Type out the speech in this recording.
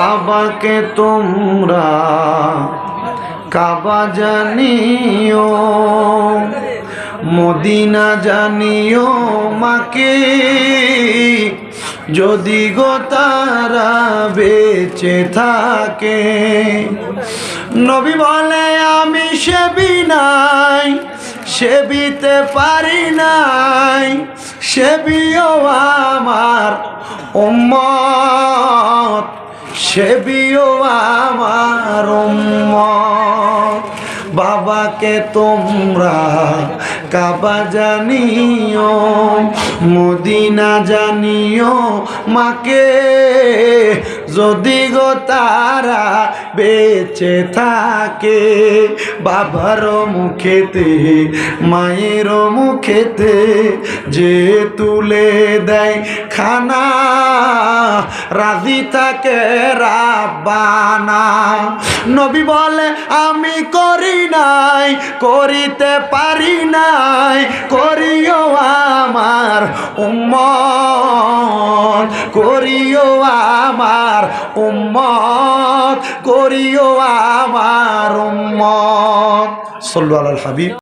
বাবাকে তোমরা কাবা জানিও, মদিনা জানিও মাকে। যদি গো তারা বেঁচে থাকে, নবী বলে, আমি সেবি নাই, সেবিতে পারি নাই, সেবিও আমার উম্মত। সেবিও আমার বাবাকে তোমরা কাবা জানিও মদিনা জানিও মাকে। যদি গো তারা বেঁচে থাকে, বাবার মুখেতে, মায়ের মুখেতে যে তুলে দেয় খানা, রাজি থাকে রাব্বানা। নবী বলে, আমি করি নাই, করিতে পারি নাই, করিও আমার উম্মত, করিও আমার উম্মত করিও আমার উম্মত। সল্লু আল হাবিব।